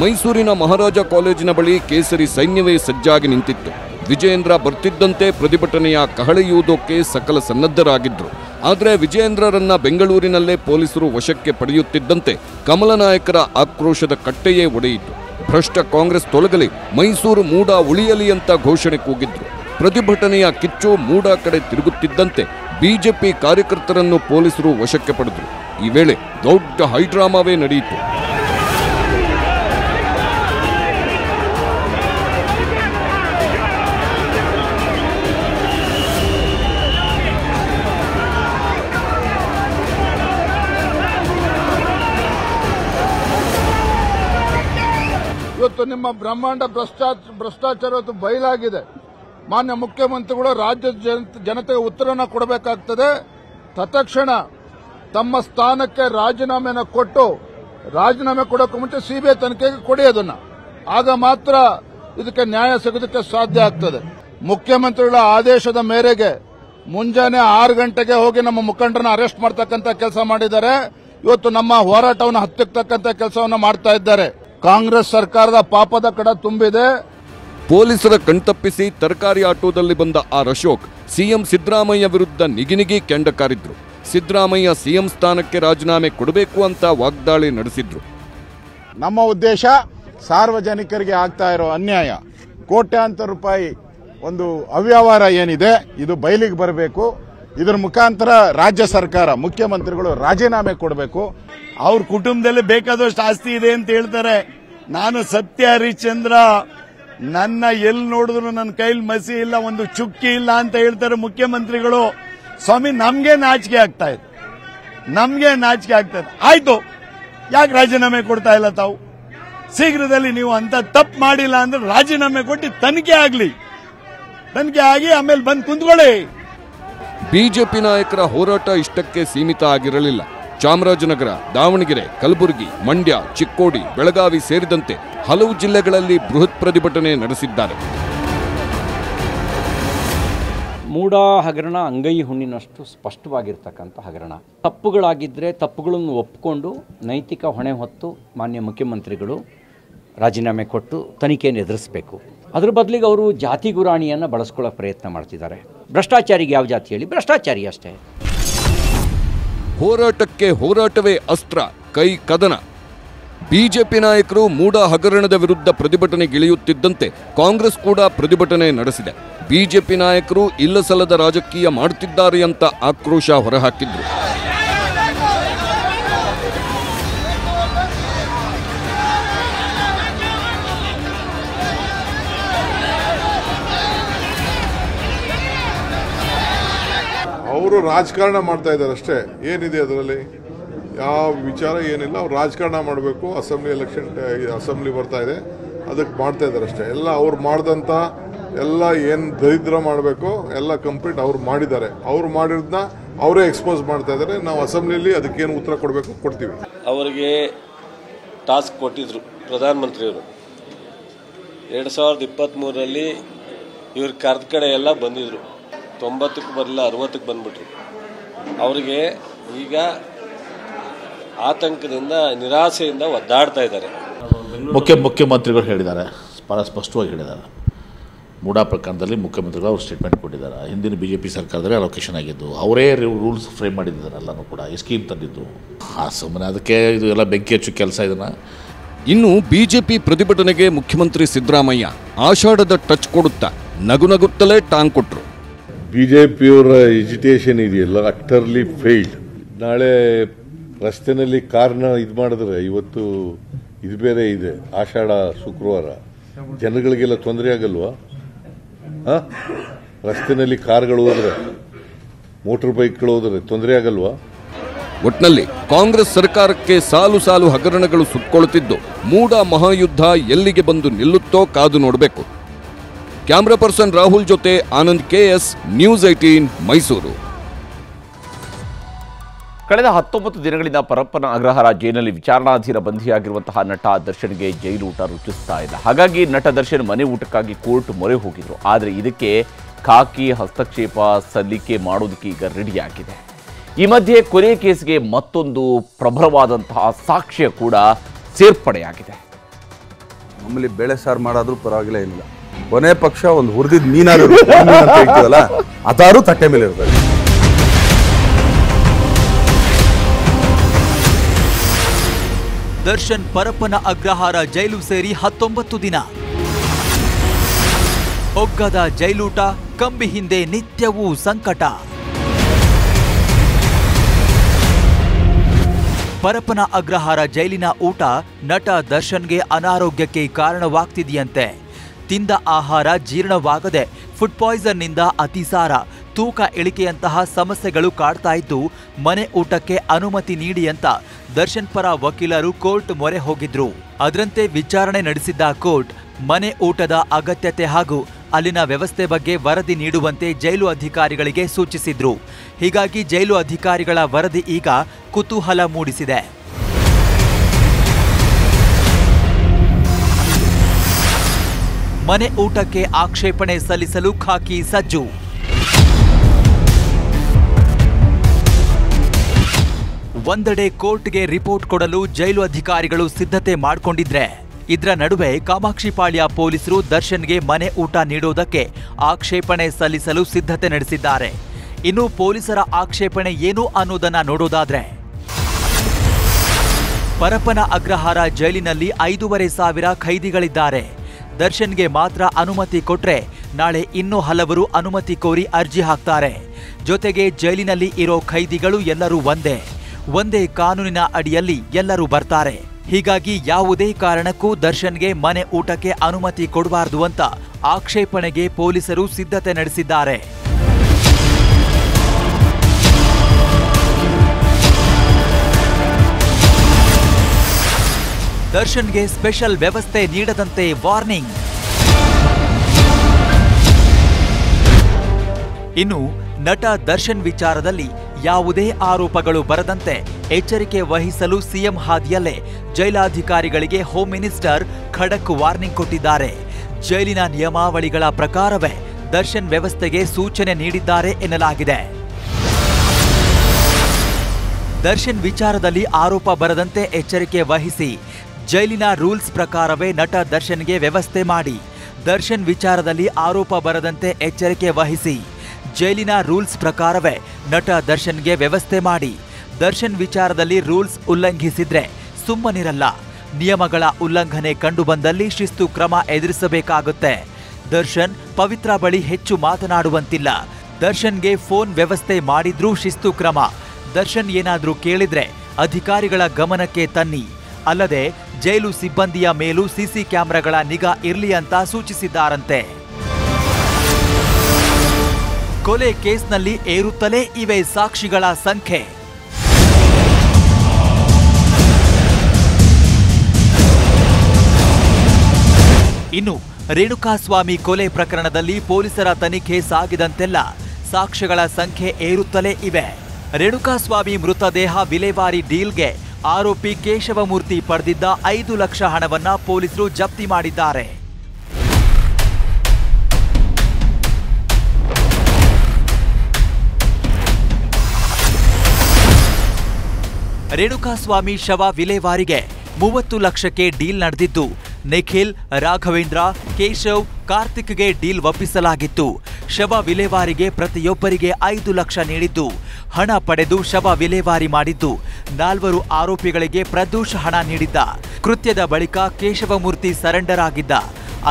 ಮೈಸೂರಿನ ಮಹಾರಾಜ ಕಾಲೇಜಿನ ಬಳಿ ಕೇಸರಿ ಸೈನ್ಯವೇ ಸಜ್ಜಾಗಿ ನಿಂತಿತ್ತು. ವಿಜಯೇಂದ್ರ ಬರ್ತಿದ್ದಂತೆ ಪ್ರತಿಭಟನೆಯ ಕಹಳೆಯುವುದಕ್ಕೆ ಸಕಲ ಸನ್ನದ್ಧರಾಗಿದ್ದರು ಆದರೆ ವಿಜಯೇಂದ್ರರನ್ನ ಬೆಂಗಳೂರಿನಲ್ಲೇ ಪೊಲೀಸರು ವಶಕ್ಕೆ ಪಡೆಯುತ್ತಿದ್ದಂತೆ ಕಮಲ ನಾಯಕರ ಆಕ್ರೋಶದ ಕಟ್ಟೆಯೇ ಒಡೆಯಿತು. ಭ್ರಷ್ಟ ಕಾಂಗ್ರೆಸ್ ತೊಲಗಲಿ, ಮೈಸೂರು ಮೂಡ ಉಳಿಯಲಿ ಅಂತ ಘೋಷಣೆ ಕೂಗಿದ್ರು. ಪ್ರತಿಭಟನೆಯ ಕಿಚ್ಚು ಮೂಡ ಕಡೆ ತಿರುಗುತ್ತಿದ್ದಂತೆ ಬಿಜೆಪಿ ಕಾರ್ಯಕರ್ತರನ್ನು ಪೊಲೀಸರು ವಶಕ್ಕೆ ಪಡೆದರು. ಈ ವೇಳೆ ದೊಡ್ಡ ಹೈಡ್ರಾಮಾವೇ ನಡೆಯಿತು. ಬ್ರಹ್ಮಾಂಡ ಭ್ರಷ್ಟಾಚಾರ ಬಯಲಾಗಿದೆ. ಮಾನ್ಯ ಮುಖ್ಯಮಂತ್ರಿಗಳು ರಾಜ್ಯ ಜನತೆಗೆ ಉತ್ತರವನ್ನು ಕೊಡಬೇಕಾಗ್ತದೆ. ತತ್ಕ್ಷಣ ತಮ್ಮ ಸ್ಥಾನಕ್ಕೆ ರಾಜೀನಾಮೆಯನ್ನು ಕೊಟ್ಟು, ರಾಜೀನಾಮೆ ಕೊಡೋಕೆ ಮುಂಚೆ ಸಿಬಿಐ ತನಿಖೆಗೆ ಕೊಡಿ ಅದನ್ನ. ಆಗ ಮಾತ್ರ ಇದಕ್ಕೆ ನ್ಯಾಯ ಸಿಗೋದಕ್ಕೆ ಸಾಧ್ಯ ಆಗ್ತದೆ. ಮುಖ್ಯಮಂತ್ರಿಗಳ ಆದೇಶದ ಮೇರೆಗೆ ಮುಂಜಾನೆ ಆರು ಗಂಟೆಗೆ ಹೋಗಿ ನಮ್ಮ ಮುಖಂಡರನ್ನ ಅರೆಸ್ಟ್ ಮಾಡ್ತಕ್ಕಂತ ಕೆಲಸ ಮಾಡಿದ್ದಾರೆ. ಇವತ್ತು ನಮ್ಮ ಹೋರಾಟವನ್ನು ಹತ್ತಿಕ್ಕತಕ್ಕಂತ ಕೆಲಸವನ್ನು ಮಾಡ್ತಾ ಇದ್ದಾರೆ. ಕಾಂಗ್ರೆಸ್ ಸರ್ಕಾರದ ಪಾಪದ ಕಡ ತುಂಬಿದೆ. ಪೊಲೀಸರ ಕಣ್ತಪ್ಪಿಸಿ ತರಕಾರಿ ಆಟೋದಲ್ಲಿ ಬಂದ ಆರ್ ಅಶೋಕ್ ಸಿಎಂ ಸಿದ್ದರಾಮಯ್ಯ ವಿರುದ್ಧ ನಿಗಿನಿಗಿ ಕೆಂಡ ಕಾರಿದ್ರು. ಸಿದ್ದರಾಮಯ್ಯ ಸಿಎಂ ಸ್ಥಾನಕ್ಕೆ ರಾಜೀನಾಮೆ ಕೊಡಬೇಕು ಅಂತ ವಾಗ್ದಾಳಿ ನಡೆಸಿದ್ರು. ನಮ್ಮ ಉದ್ದೇಶ ಸಾರ್ವಜನಿಕರಿಗೆ ಆಗ್ತಾ ಇರೋ ಅನ್ಯಾಯ. ಕೋಟ್ಯಾಂತರ ರೂಪಾಯಿ ಒಂದು ಅವ್ಯವಹಾರ ಏನಿದೆ ಇದು ಬಯಲಿಗೆ ಬರಬೇಕು. ಇದರ ಮುಖಾಂತರ ರಾಜ್ಯ ಸರ್ಕಾರ, ಮುಖ್ಯಮಂತ್ರಿಗಳು ರಾಜೀನಾಮೆ ಕೊಡಬೇಕು. ಅವ್ರ ಕುಟುಂಬದಲ್ಲಿ ಬೇಕಾದಷ್ಟು ಆಸ್ತಿ ಇದೆ ಅಂತ ಹೇಳ್ತಾರೆ. ನಾನು ಸತ್ಯ ಹರಿಶ್ಚಂದ್ರ, ನನ್ನ ಎಲ್ಲಿ ನೋಡಿದ್ರು ನನ್ನ ಕೈಲಿ ಮಸಿ ಇಲ್ಲ, ಒಂದು ಚುಕ್ಕಿ ಇಲ್ಲ ಅಂತ ಹೇಳ್ತಾರೆ ಮುಖ್ಯಮಂತ್ರಿಗಳು. ಸ್ವಾಮಿ, ನಮ್ಗೆ ನಾಚಿಕೆ ಆಗ್ತಾ ಇದೆ. ನಮ್ಗೆ ನಾಚಿಕೆ ಆಗ್ತಾ ಇದೆ. ಆಯ್ತು. ಯಾಕೆ ರಾಜೀನಾಮೆ ಕೊಡ್ತಾ ಇಲ್ಲ ತಾವು? ಶೀಘ್ರದಲ್ಲಿ ನೀವು ಅಂತ ತಪ್ಪು ಮಾಡಿಲ್ಲ ಅಂದ್ರೆ ರಾಜೀನಾಮೆ ಕೊಟ್ಟು ತನಿಖೆ ಆಗ್ಲಿ. ತನಿಖೆ ಆಗಿ ಆಮೇಲೆ ಬಂದು ಕುಂತ್ಕೊಳ್ಳಿ. ಬಿಜೆಪಿ ನಾಯಕರ ಹೋರಾಟ ಇಷ್ಟಕ್ಕೆ ಸೀಮಿತ ಆಗಿರಲಿಲ್ಲ. ಚಾಮರಾಜನಗರ, ದಾವಣಗೆರೆ, ಕಲಬುರಗಿ, ಮಂಡ್ಯ, ಚಿಕ್ಕೋಡಿ, ಬೆಳಗಾವಿ ಸೇರಿದಂತೆ ಹಲವು ಜಿಲ್ಲೆಗಳಲ್ಲಿ ಬೃಹತ್ ಪ್ರತಿಭಟನೆ ನಡೆಸಿದ್ದಾರೆ. ಮೂಡ ಹಗರಣ ಅಂಗೈ ಹುಣ್ಣಿನಷ್ಟು ಸ್ಪಷ್ಟವಾಗಿರ್ತಕ್ಕಂಥ ಹಗರಣ. ತಪ್ಪುಗಳಾಗಿದ್ದರೆ ತಪ್ಪುಗಳನ್ನು ಒಪ್ಪಿಕೊಂಡು ನೈತಿಕ ಹೊಣೆ ಹೊತ್ತು ಮಾನ್ಯ ಮುಖ್ಯಮಂತ್ರಿಗಳು ರಾಜೀನಾಮೆ ಕೊಟ್ಟು ತನಿಖೆಯನ್ನು ಎದುರಿಸಬೇಕು. ಅದ್ರ ಬದಲಿಗೆ ಅವರು ಜಾತಿ ಗುರಾಣಿಯನ್ನು ಬಳಸ್ಕೊಳ್ಳೋ ಪ್ರಯತ್ನ ಮಾಡ್ತಿದ್ದಾರೆ. ಭ್ರಷ್ಟಾಚಾರಿಗೆ ಯಾವ ಜಾತಿ ಹೇಳಿ? ಭ್ರಷ್ಟಾಚಾರಿ ಅಷ್ಟೇ. ಹೋರಾಟಕ್ಕೆ ಹೋರಾಟವೇ ಅಸ್ತ್ರ, ಕೈ ಕದನ. ಬಿಜೆಪಿ ನಾಯಕರು ಮೂಡ ಹಗರಣದ ವಿರುದ್ಧ ಪ್ರತಿಭಟನೆಗಿಳಿಯುತ್ತಿದ್ದಂತೆ ಕಾಂಗ್ರೆಸ್ ಕೂಡ ಪ್ರತಿಭಟನೆ ನಡೆಸಿದೆ. ಬಿಜೆಪಿ ನಾಯಕರು ಇಲ್ಲಸಲ್ಲದ ರಾಜಕೀಯ ಮಾಡುತ್ತಿದ್ದಾರೆ ಅಂತ ಆಕ್ರೋಶ ಹೊರಹಾಕಿದ್ರು. ಅವರು ರಾಜಕಾರಣ ಮಾಡ್ತಾ ಇದ್ದಾರೆ ಅಷ್ಟೇ. ಏನಿದೆ ಅದರಲ್ಲಿ? ಯಾವ ವಿಚಾರ ಏನಿಲ್ಲ. ಅವ್ರು ರಾಜಕಾರಣ ಮಾಡಬೇಕು. ಅಸೆಂಬ್ಲಿ ಎಲೆಕ್ಷನ್, ಅಸೆಂಬ್ಲಿ ಬರ್ತಾ ಇದೆ. ಅದಕ್ಕೆ ಮಾಡ್ತಾ ಇದ್ದಾರೆ ಅಷ್ಟೇ. ಎಲ್ಲ ಅವ್ರು ಮಾಡಿದಂಥ ಎಲ್ಲ ಏನು ದರಿದ್ರ ಮಾಡಬೇಕು ಎಲ್ಲ ಕಂಪ್ಲೀಟ್ ಅವ್ರು ಮಾಡಿದ್ದಾರೆ. ಅವ್ರು ಮಾಡಿರೋದನ್ನ ಅವರೇ ಎಕ್ಸ್ಪೋಸ್ ಮಾಡ್ತಾ ಇದ್ದಾರೆ. ನಾವು ಅಸೆಂಬ್ಲಿಯಲ್ಲಿ ಅದಕ್ಕೇನು ಉತ್ತರ ಕೊಡಬೇಕು ಕೊಡ್ತೀವಿ. ಅವರಿಗೆ ಟಾಸ್ಕ್ ಕೊಟ್ಟಿದ್ರು ಪ್ರಧಾನಮಂತ್ರಿಯವರು. ಎರಡು ಸಾವಿರದ ಇಪ್ಪತ್ತ್ಮೂರರಲ್ಲಿ ಇವ್ರ ಕರೆದ ಕಡೆ ಎಲ್ಲ ಬಂದಿದ್ರು. ತೊಂಬತ್ತಕ್ಕೆ ಬರಲಿಲ್ಲ ಅರವತ್ತಕ್ಕೆ ಬಂದ್ಬಿಟ್ರು. ಅವರಿಗೆ ಈಗ ಆತಂಕದಿಂದ ನಿರಾಸೆಯಿಂದ ಒದ್ದಾಡ್ತಾ ಇದ್ದಾರೆ. ಮುಖ್ಯ ಮುಖ್ಯಮಂತ್ರಿಗಳು ಹೇಳಿದ್ದಾರೆ. ಭಾಳ ಸ್ಪಷ್ಟವಾಗಿ ಹೇಳಿದ್ದಾರೆ. ಮೂಡಾ ಪ್ರಕರಣದಲ್ಲಿ ಮುಖ್ಯಮಂತ್ರಿಗಳು ಅವರು ಸ್ಟೇಟ್ಮೆಂಟ್ ಕೊಟ್ಟಿದ್ದಾರೆ. ಹಿಂದಿನ ಬಿ ಜೆ ಪಿ ಸರ್ಕಾರದಲ್ಲಿ ಅಲೋಕೇಶನ್ ಆಗಿದ್ದು ಅವರೇ ರೂಲ್ಸ್ ಫ್ರೇಮ್ ಮಾಡಿದ್ದಾರೆ ಎಲ್ಲನೂ ಕೂಡ. ಈ ಸ್ಕೀಮ್ ತಂದಿದ್ದು. ಆ ಸುಮ್ಮನೆ ಅದಕ್ಕೆ ಇದು ಎಲ್ಲ ಬೆಂಕಿ ಹಚ್ಚು ಕೆಲಸ ಇದನ್ನು. ಇನ್ನು ಪಿ ಪ್ರತಿಭಟನೆಗೆ ಮುಖ್ಯಮಂತ್ರಿ ಸಿದ್ದರಾಮಯ್ಯ ಆಷಾಢದ ಟಚ್ ಕೊಡುತ್ತಾ ನಗು ನಗುತ್ತಲೇ ಟಾಂಗ್ ಕೊಟ್ರು. ಬಿಜೆಪಿಯವರ ಎಜಿಟೇಷನ್ ಇದೆಯಲ್ಲ ಅಕ್ಟರ್ಲಿ ಫೇಲ್ಡ್ ನಾಳೆ ರಸ್ತೆನಲ್ಲಿ ಕಾರ್ನ ಇದು ಮಾಡಿದ್ರೆ, ಇವತ್ತು ಇದು ಬೇರೆ ಇದೆ, ಆಷಾಢ, ಶುಕ್ರವಾರ. ಜನಗಳಿಗೆಲ್ಲ ತೊಂದರೆ ಆಗಲ್ವಾ? ರಸ್ತೆನಲ್ಲಿ ಕಾರ್ಗಳು ಹೋದ್ರೆ ಮೋಟರ್ ಬೈಕ್ಗಳು ಹೋದ್ರೆ ತೊಂದರೆ ಆಗಲ್ವಾ? ಒಟ್ನಲ್ಲಿ ಕಾಂಗ್ರೆಸ್ ಸರ್ಕಾರಕ್ಕೆ ಸಾಲು ಸಾಲು ಹಗರಣಗಳು ಸುತ್ತಕೊಳ್ಳುತ್ತಿದ್ದು ಮೂಡ ಮಹಾಯುದ್ಧ ಎಲ್ಲಿಗೆ ಬಂದು ನಿಲ್ಲುತ್ತೋ ಕಾದು ನೋಡಬೇಕು. ಕ್ಯಾಮ್ರಾ ಪರ್ಸನ್ ರಾಹುಲ್ ಜೊತೆ Anand KS news eighteen Mysuru. ಕಳೆದ ಹತ್ತೊಂಬತ್ತು ದಿನಗಳಿಂದ ಪರಪ್ಪನ ಅಗ್ರಹಾರ ಜೈಲಿನಲ್ಲಿ ವಿಚಾರಣಾಧೀನ ಬಂಧಿಯಾಗಿರುವಂತಹ ನಟ ದರ್ಶನ್ಗೆ ಜೈಲು ಊಟ ರುಚಿಸ್ತಾ ಇಲ್ಲ ಹಾಗಾಗಿ ನಟ ದರ್ಶನ್ ಮನೆ ಊಟಕ್ಕಾಗಿ ಕೋರ್ಟ್ ಮೊರೆ ಹೋಗಿದ್ರು. ಆದರೆ ಇದಕ್ಕೆ ಖಾಕಿ ಹಸ್ತಕ್ಷೇಪ ಸಲ್ಲಿಕೆ ಮಾಡೋದಕ್ಕೆ ಈಗ ರೆಡಿಯಾಗಿದೆ. ಈ ಮಧ್ಯೆ ಕೊನೆ ಕೇಸ್ಗೆ ಮತ್ತೊಂದು ಪ್ರಬಲವಾದಂತಹ ಸಾಕ್ಷ್ಯ ಕೂಡ ಸೇರ್ಪಡೆಯಾಗಿದೆ. ನಮ್ಮಲ್ಲಿ ಬೇಳೆ ಸಾರು ಮಾಡೋದ್ರೂ ಪರವಾಗಿಲ್ಲ ಏನಿಲ್ಲ ಕೊನೆ ಪಕ್ಷ ಒಂದು ಹುರಿದಿದ್ ಮೀನಾರು ಹೇಳ್ತೀವಲ್ಲ, ಅದಾರು ತಟ್ಟೆ ಮೇಲೆ ಇರ್ತದೆ ದರ್ಶನ್ ಪರಪ್ಪನ ಅಗ್ರಹಾರ ಜೈಲು ಸೇರಿ ಹತ್ತೊಂಬತ್ತು ದಿನ. ಒಗ್ಗದ ಜೈಲೂಟ, ಕಂಬಿ ಹಿಂದೆ ನಿತ್ಯವೂ ಸಂಕಟ. ಪರಪ್ಪನ ಅಗ್ರಹಾರ ಜೈಲಿನ ಊಟ ನಟ ದರ್ಶನ್ಗೆ ಅನಾರೋಗ್ಯಕ್ಕೆ ಕಾರಣವಾಗ್ತಿದೆಯಂತೆ. ತಿಂದ ಆಹಾರ ಜೀರ್ಣವಾಗದೆ ಫುಡ್ ಪಾಯ್ಸನ್ನಿಂದ ಅತಿಸಾರ ತೂಕ ಇಳಿಕೆಯಂತಹ ಸಮಸ್ಯೆಗಳು ಕಾಡ್ತಾ ಇದ್ದು, ಮನೆ ಊಟಕ್ಕೆ ಅನುಮತಿ ನೀಡಿ ಅಂತ ದರ್ಶನ್ ಪರ ವಕೀಲರು ಕೋರ್ಟ್ ಮೊರೆ ಹೋಗಿದ್ರು. ಅದರಂತೆ ವಿಚಾರಣೆ ನಡೆಸಿದ್ದ ಕೋರ್ಟ್, ಮನೆ ಊಟದ ಅಗತ್ಯತೆ ಹಾಗೂ ಅಲ್ಲಿನ ವ್ಯವಸ್ಥೆ ಬಗ್ಗೆ ವರದಿ ನೀಡುವಂತೆ ಜೈಲು ಅಧಿಕಾರಿಗಳಿಗೆ ಸೂಚಿಸಿದ್ರು. ಹೀಗಾಗಿ ಜೈಲು ಅಧಿಕಾರಿಗಳ ವರದಿ ಈಗ ಕುತೂಹಲ ಮೂಡಿಸಿದೆ. ಮನೆ ಊಟಕ್ಕೆ ಆಕ್ಷೇಪಣೆ ಸಲ್ಲಿಸಲು ಖಾಕಿ ಸಜ್ಜು. ಒಂದೆಡೆ ಕೋರ್ಟ್ಗೆ ರಿಪೋರ್ಟ್ ಕೊಡಲು ಜೈಲು ಅಧಿಕಾರಿಗಳು ಸಿದ್ಧತೆ ಮಾಡಿಕೊಂಡಿದ್ರೆ. ಇದರ ನಡುವೆ ಕಾಮಾಕ್ಷಿಪಾಳ್ಯ ಪೊಲೀಸರು ದರ್ಶನ್ಗೆ ಮನೆ ಊಟ ನೀಡೋದಕ್ಕೆ ಆಕ್ಷೇಪಣೆ ಸಲ್ಲಿಸಲು ಸಿದ್ಧತೆ ನಡೆಸಿದ್ದಾರೆ. ಇನ್ನು ಪೊಲೀಸರ ಆಕ್ಷೇಪಣೆ ಏನು ಅನ್ನೋದನ್ನ ನೋಡೋದಾದ್ರೆ. ಪರಪನ ಅಗ್ರಹಾರ ಜೈಲಿನಲ್ಲಿ ಐದೂವರೆ ಸಾವಿರ ಖೈದಿಗಳಿದ್ದಾರೆ. ದರ್ಶನ್ಗೆ ಮಾತ್ರ ಅನುಮತಿ ಕೊಟ್ರೆ ನಾಳೆ ಇನ್ನೂ ಹಲವರು ಅನುಮತಿ ಕೋರಿ ಅರ್ಜಿ ಹಾಕ್ತಾರೆ. ಜೊತೆಗೆ ಜೈಲಿನಲ್ಲಿ ಇರೋ ಖೈದಿಗಳು ಎಲ್ಲರೂ ಒಂದೇ. ಒಂದೇ ಕಾನೂನಿನ ಅಡಿಯಲ್ಲಿ ಎಲ್ಲರೂ ಬರ್ತಾರೆ. ಹೀಗಾಗಿ ಯಾವುದೇ ಕಾರಣಕ್ಕೂ ದರ್ಶನ್ಗೆ ಮನೆ ಊಟಕ್ಕೆ ಅನುಮತಿ ಕೊಡಬಾರದು ಅಂತ ಆಕ್ಷೇಪಣೆಗೆ ಪೊಲೀಸರು ಸಿದ್ಧತೆ ನಡೆಸಿದ್ದಾರೆ. ದರ್ಶನ್ಗೆ ಸ್ಪೆಷಲ್ ವ್ಯವಸ್ಥೆ ನೀಡದಂತೆ ವಾರ್ನಿಂಗ್. ಇನ್ನು ನಟ ದರ್ಶನ್ ವಿಚಾರದಲ್ಲಿ ಯಾವುದೇ ಆರೋಪಗಳು ಬರದಂತೆ ಎಚ್ಚರಿಕೆ ವಹಿಸಲು ಸಿಎಂ ಹಾದಿಯಲ್ಲೇ ಜೈಲಾಧಿಕಾರಿಗಳಿಗೆ ಹೋಮ್ ಮಿನಿಸ್ಟರ್ ಖಡಕ್ ವಾರ್ನಿಂಗ್ ಕೊಟ್ಟಿದ್ದಾರೆ. ಜೈಲಿನ ನಿಯಮಾವಳಿಗಳ ಪ್ರಕಾರವೇ ದರ್ಶನ್ ವ್ಯವಸ್ಥೆಗೆ ಸೂಚನೆ ನೀಡಿದ್ದಾರೆ ಎನ್ನಲಾಗಿದೆ. ದರ್ಶನ್ ವಿಚಾರದಲ್ಲಿ ಆರೋಪ ಬರದಂತೆ ಎಚ್ಚರಿಕೆ ವಹಿಸಿ ಜೈಲಿನ ರೂಲ್ಸ್ ಪ್ರಕಾರವೇ ನಟ ದರ್ಶನ್ಗೆ ವ್ಯವಸ್ಥೆ ಮಾಡಿ. ದರ್ಶನ್ ವಿಚಾರದಲ್ಲಿ ಆರೋಪ ಬರದಂತೆ ಎಚ್ಚರಿಕೆ ವಹಿಸಿ. ಜೈಲಿನ ರೂಲ್ಸ್ ಪ್ರಕಾರವೇ ನಟ ದರ್ಶನ್ಗೆ ವ್ಯವಸ್ಥೆ ಮಾಡಿ. ದರ್ಶನ್ ವಿಚಾರದಲ್ಲಿ ರೂಲ್ಸ್ ಉಲ್ಲಂಘಿಸಿದ್ರೆ ಸುಮ್ಮನಿರಲ್ಲ. ನಿಯಮಗಳ ಉಲ್ಲಂಘನೆ ಕಂಡುಬಂದಲ್ಲಿ ಶಿಸ್ತು ಕ್ರಮ ಎದುರಿಸಬೇಕಾಗುತ್ತೆ. ದರ್ಶನ್ ಪವಿತ್ರ ಬಳಿ ಹೆಚ್ಚು ಮಾತನಾಡುವಂತಿಲ್ಲ. ದರ್ಶನ್ಗೆ ಫೋನ್ ವ್ಯವಸ್ಥೆ ಮಾಡಿದ್ರೂ ಶಿಸ್ತು ಕ್ರಮ. ದರ್ಶನ್ ಏನಾದರೂ ಕೇಳಿದ್ರೆ ಅಧಿಕಾರಿಗಳ ಗಮನಕ್ಕೆ ತನ್ನಿ. ಅಲ್ಲದೆ ಜೈಲು ಸಿಬ್ಬಂದಿಯ ಮೇಲೂ ಸಿಸಿ ಕ್ಯಾಮೆರಾಗಳ ನಿಗಾ ಇರಲಿ ಅಂತ ಸೂಚಿಸಿದ್ದಾರಂತೆ. ಕೊಲೆ ಕೇಸ್ನಲ್ಲಿ ಏರುತ್ತಲೇ ಇವೆ ಸಾಕ್ಷಿಗಳ ಸಂಖ್ಯೆ. ಇನ್ನು ರೇಣುಕಾಸ್ವಾಮಿ ಕೊಲೆ ಪ್ರಕರಣದಲ್ಲಿ ಪೊಲೀಸರ ತನಿಖೆ ಸಾಗಿದಂತೆಲ್ಲ ಸಾಕ್ಷ್ಯಗಳ ಸಂಖ್ಯೆ ಏರುತ್ತಲೇ ಇವೆ. ರೇಣುಕಾಸ್ವಾಮಿ ಮೃತದೇಹ ವಿಲೇವಾರಿ ಡೀಲ್ಗೆ ಆರೋಪಿ ಕೇಶವಮೂರ್ತಿ ಪಡೆದಿದ್ದ ಐದು ಲಕ್ಷ ಹಣವನ್ನ ಪೊಲೀಸರು ಜಪ್ತಿ ಮಾಡಿದ್ದಾರೆ. ರೇಣುಕಾಸ್ವಾಮಿ ಶವ ವಿಲೇವಾರಿಗೆ ಮೂವತ್ತು ಲಕ್ಷಕ್ಕೆ ಡೀಲ್ ನಡೆದಿದ್ದು, ನಿಖಿಲ್, ರಾಘವೇಂದ್ರ, ಕೇಶವ್, ಕಾರ್ತಿಕ್ಗೆ ಡೀಲ್ ಒಪ್ಪಿಸಲಾಗಿತ್ತು. ಶವ ವಿಲೇವಾರಿಗೆ ಪ್ರತಿಯೊಬ್ಬರಿಗೆ ಐದು ಲಕ್ಷ ನೀಡಿದ್ದು. ಹಣ ಪಡೆದು ಶವ ವಿಲೇವಾರಿ ಮಾಡಿದ್ದು. ನಾಲ್ವರು ಆರೋಪಿಗಳಿಗೆ ಪ್ರದೋಷ ಹಣ ನೀಡಿದ್ದ. ಕೃತ್ಯದ ಬಳಿಕ ಕೇಶವಮೂರ್ತಿ ಸರೆಂಡರ್ ಆಗಿದ್ದ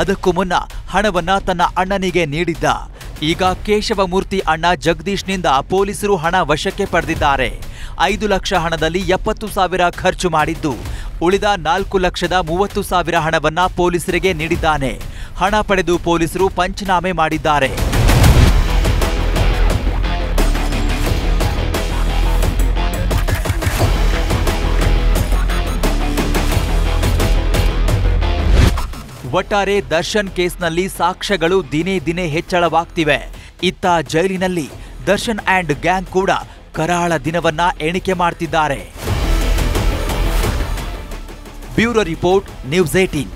ಅದಕ್ಕೂ ಮುನ್ನ ಹಣವನ್ನ ತನ್ನ ಅಣ್ಣನಿಗೆ ನೀಡಿದ್ದ. ಈಗ ಕೇಶವಮೂರ್ತಿ ಅಣ್ಣ ಜಗದೀಶ್ನಿಂದ ಪೊಲೀಸರು ಹಣ ವಶಕ್ಕೆ ಪಡೆದಿದ್ದಾರೆ. ಐದು ಲಕ್ಷ ಹಣದಲ್ಲಿ ಎಪ್ಪತ್ತು ಸಾವಿರ ಖರ್ಚು ಮಾಡಿದ್ದು. ಉಳಿದ ನಾಲ್ಕು ಲಕ್ಷದ ಮೂವತ್ತು ಸಾವಿರ ಹಣವನ್ನ ಪೊಲೀಸರಿಗೆ ನೀಡಿದ್ದಾನೆ. ಹಣ ಪಡೆದು ಪೊಲೀಸರು ಪಂಚನಾಮೆ ಮಾಡಿದ್ದಾರೆ. ಒಟ್ಟಾರೆ ದರ್ಶನ್ ಕೇಸ್ನಲ್ಲಿ ಸಾಕ್ಷ್ಯಗಳು ದಿನೇ ದಿನೇ ಹೆಚ್ಚಳವಾಗ್ತಿವೆ. ಇತ್ತ ಜೈಲಿನಲ್ಲಿ ದರ್ಶನ್ ಆ್ಯಂಡ್ ಗ್ಯಾಂಗ್ ಕೂಡ ಕರಾಳ ದಿನವನ್ನ ಎಣಿಕೆ ಮಾಡ್ತಿದ್ದಾರೆ. Bureau report, news eighteen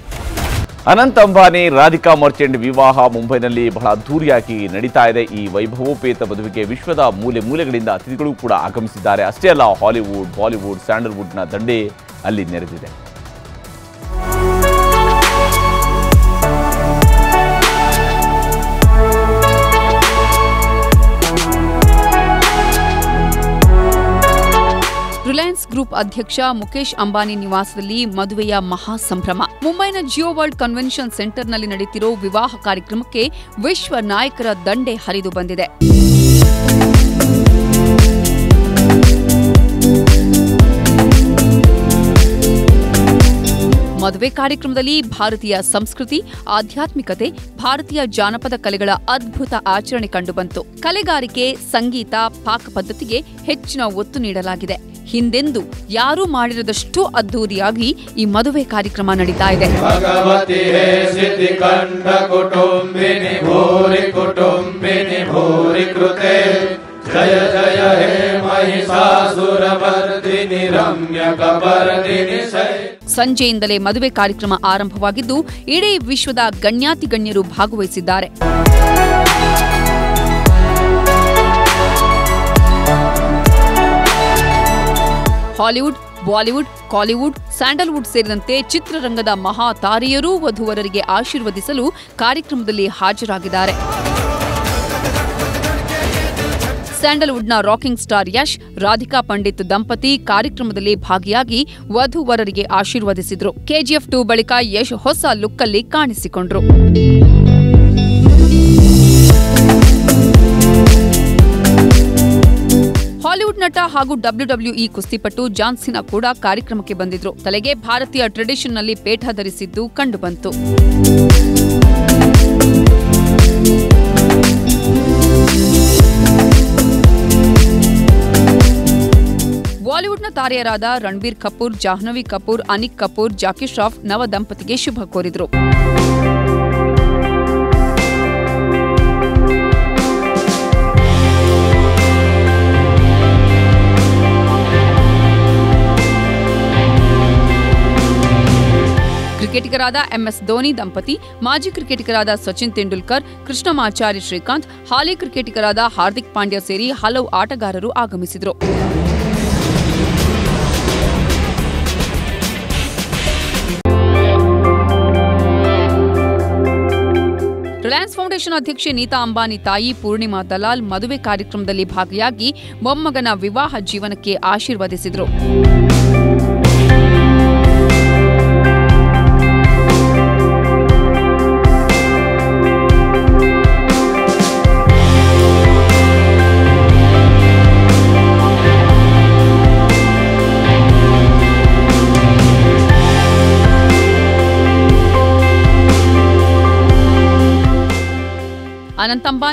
Anant Ambani, Radhika Merchant ವಿವಾಹ ಮುಂಬೈನಲ್ಲಿ ಬಹಳ ಅದ್ದೂರಿಯಾಗಿ ನಡೀತಾ ಇದೆ. ಈ ವೈಭವೋಪೇತ ಮದುವೆಗೆ ವಿಶ್ವದ ಮೂಲೆ ಮೂಲೆಗಳಿಂದ ಅತಿಥಿಗಳು ಕೂಡ ಆಗಮಿಸಿದ್ದಾರೆ. ಅಷ್ಟೇ ಅಲ್ಲ, ಹಾಲಿವುಡ್, ಬಾಲಿವುಡ್, ಸ್ಯಾಂಡಲ್ವುಡ್ನ ದಂಡೆ ಅಲ್ಲಿ ನೆರೆದಿದೆ. ರಿಲಯನ್ಸ್ ಗ್ರೂಪ್ ಅಧ್ಯಕ್ಷ ಮುಖೇಶ್ ಅಂಬಾನಿ ನಿವಾಸದಲ್ಲಿ ಮದುವೆಯ ಮಹಾ ಸಂಭ್ರಮ. ಮುಂಬೈನ ಜಿಯೋ ವರ್ಲ್ಡ್ ಕನ್ವೆನ್ಷನ್ ಸೆಂಟರ್ನಲ್ಲಿ ನಡೆಯುತ್ತಿರೋ ವಿವಾಹ ಕಾರ್ಯಕ್ರಮಕ್ಕೆ ವಿಶ್ವ ನಾಯಕರ ದಂಡೆ ಹರಿದು ಬಂದಿದೆ. ಮದುವೆ ಕಾರ್ಯಕ್ರಮದಲ್ಲಿ ಭಾರತೀಯ ಸಂಸ್ಕೃತಿ, ಆಧ್ಯಾತ್ಮಿಕತೆ, ಭಾರತೀಯ ಜಾನಪದ ಕಲೆಗಳ ಅದ್ಭುತ ಆಚರಣೆ ಕಂಡುಬಂತು ಕಲೆಗಾರಿಕೆ, ಸಂಗೀತ, ಪಾಕ ಪದ್ಧತಿಗೆ ಹೆಚ್ಚಿನ ಒತ್ತು ನೀಡಲಾಗಿದೆ. ಹಿಂದೆಂದು ಯಾರೂ ಮಾಡಿರದಷ್ಟು ಅದ್ದೂರಿಯಾಗಿ ಈ ಮದುವೆ ಕಾರ್ಯಕ್ರಮ ನಡೀತಾ ಇದೆ. ಜಯ ಜಯ ಹೇ ಮಹಿಷಾಸುರಮರ್ದಿನಿ ರಮ್ಯ ಕಪರ್ದಿನಿ ಶೈ ಸಂಜೆಯಿಂದಲೇ ಮದುವೆ ಕಾರ್ಯಕ್ರಮ ಆರಂಭವಾಗಿದ್ದು ಇಡೀ ವಿಶ್ವದ ಗಣ್ಯಾತಿ ಗಣ್ಯರು ಭಾಗವಹಿಸಿದ್ದಾರೆ. ಹಾಲಿವುಡ್, ಬಾಲಿವುಡ್, ಕಾಲಿವುಡ್, ಸ್ಯಾಂಡಲ್ವುಡ್ ಸೇರಿದಂತೆ ಚಿತ್ರರಂಗದ ಮಹಾ ತಾರೆಯರೂ ವಧುವರರಿಗೆ ಆಶೀರ್ವದಿಸಲು ಕಾರ್ಯಕ್ರಮದಲ್ಲಿ ಹಾಜರಾಗಿದ್ದಾರೆ. ಸ್ಯಾಂಡಲ್ವುಡ್ನ ರಾಕಿಂಗ್ ಸ್ಟಾರ್ ಯಶ್, ರಾಧಿಕಾ ಪಂಡಿತ್ ದಂಪತಿ ಕಾರ್ಯಕ್ರಮದಲ್ಲಿ ಭಾಗಿಯಾಗಿ ವಧುವರರಿಗೆ ಆಶೀರ್ವದಿಸಿದರು. ಕೆಜಿಎಫ್ ಟು ಬಳಿಕ ಯಶ್ ಹೊಸ ಲುಕ್ಕಲ್ಲಿ ಕಾಣಿಸಿಕೊಂಡ್ರು. ಹಾಲಿವುಡ್ ನಟ ಹಾಗೂ ಡಬ್ಲ್ಯೂಡಬ್ಲ್ಯೂಇ ಕುಸ್ತಿಪಟು ಜಾನ್ಸಿನಾ ಕೂಡ ಕಾರ್ಯಕ್ರಮಕ್ಕೆ ಬಂದಿದ್ರು. ತಲೆಗೆ ಭಾರತೀಯ ಟ್ರೆಡಿಷನ್ನಲ್ಲಿ ಪೇಠ ಧರಿಸಿದ್ದು ಕಂಡುಬಂತು. ಬಾಲಿವುಡ್ನ ತಾರೆಯರಾದ ರಣಬೀರ್ ಕಪೂರ್, ಜಾಹ್ನವಿ ಕಪೂರ್, ಅನಿಕ್ ಕಪೂರ್, ಜಾಕಿ ಶ್ರಾಫ್ ನವ ದಂಪತಿಗೆ ಶುಭ ಕೋರಿದ್ರು. ಕ್ರಿಕೆಟಿಗರಾದ ಎಂಎಸ್ ಧೋನಿ ದಂಪತಿ, ಮಾಜಿ ಕ್ರಿಕೆಟಿಗರಾದ ಸಚಿನ್ ತೆಂಡೂಲ್ಕರ್ ಕೃಷ್ಣಮಾಚಾರ್ಯ ಶ್ರೀಕಾಂತ್, ಹಾಲಿ ಕ್ರಿಕೆಟಿಗರಾದ ಹಾರ್ದಿಕ್ ಪಾಂಡ್ಯ ಸೇರಿ ಹಲವು ಆಟಗಾರರು ಆಗಮಿಸಿದರು. ರಿಲಯನ್ಸ್ ಫೌಂಡೇಶನ್ ಅಧ್ಯಕ್ಷೆ ನೀತಾ ಅಂಬಾನಿ ತಾಯಿ ಪೂರ್ಣಿಮಾ ದಲಾಲ್ ಮದುವೆ ಕಾರ್ಯಕ್ರಮದಲ್ಲಿ ಭಾಗಿಯಾಗಿ ಮೊಮ್ಮಗನ ವಿವಾಹ ಜೀವನಕ್ಕೆ ಆಶೀರ್ವದಿಸಿದರು.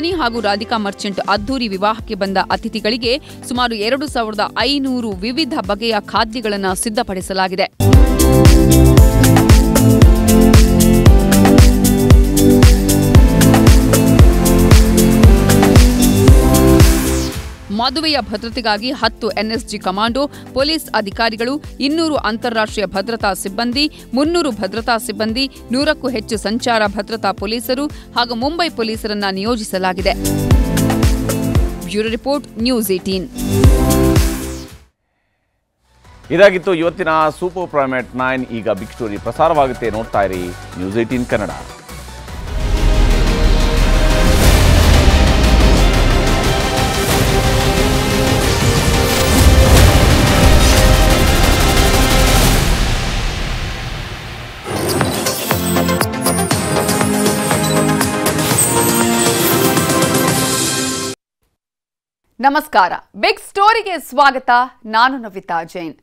ಅಂಬಾನಿ ಹಾಗೂ ರಾಧಿಕಾ ಮರ್ಚೆಂಟ್ ಅದ್ದೂರಿ ವಿವಾಹಕ್ಕೆ ಬಂದ ಅತಿಥಿಗಳಿಗೆ ಸುಮಾರು ಎರಡು ಸಾವಿರದ ಐನೂರು ವಿವಿಧ ಬಗೆಯ ಖಾದ್ಯಗಳನ್ನು ಸಿದ್ಧಪಡಿಸಲಾಗಿದೆ. ಮದುವೆಯ ಭದ್ರತೆಗಾಗಿ ಹತ್ತು ಎನ್ಎಸ್ಜಿ ಕಮಾಂಡೋ, ಪೊಲೀಸ್ ಅಧಿಕಾರಿಗಳು, ಇನ್ನೂರು ಅಂತಾರಾಷ್ಟ್ರೀಯ ಭದ್ರತಾ ಸಿಬ್ಬಂದಿ, ಮುನ್ನೂರು ಭದ್ರತಾ ಸಿಬ್ಬಂದಿ, ನೂರಕ್ಕೂ ಹೆಚ್ಚು ಸಂಚಾರ ಭದ್ರತಾ ಪೊಲೀಸರು ಹಾಗೂ ಮುಂಬೈ ಪೊಲೀಸರನ್ನ ನಿಯೋಜಿಸಲಾಗಿದೆ. Bureau report, news eighteen. ಇದಾಗಿತ್ತು ಇವತ್ತಿನ ಸೂಪರ್ ಪ್ರೈಮೇಟ್ ನೈನ್. ಈಗ ಬಿಗ್ ಸ್ಟೋರಿ ಪ್ರಸಾರವಾಗುತ್ತೆ. ನೋಡ್ತಾ ಇರಿ ನ್ಯೂಸ್ ಏಟೀನ್ ಕನ್ನಡ. ನಮಸ್ಕಾರ. ಬಿಗ್ ಸ್ಟೋರಿಗೆ ಸ್ವಾಗತ. ನಾನು ನವಿತಾ ಜೈನ್.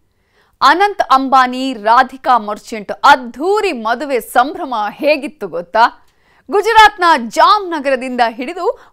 ಅನಂತ್ ಅಂಬಾನಿ, ರಾಧಿಕಾ ಮರ್ಚೆಂಟ್ ಅದ್ಧೂರಿ ಮದುವೆ ಸಂಭ್ರಮ ಹೇಗಿತ್ತು ಗೊತ್ತಾ? ಗುಜರಾತ್ನ ಜಾಮ್ ನಗರದಿಂದ ಹಿಡಿದು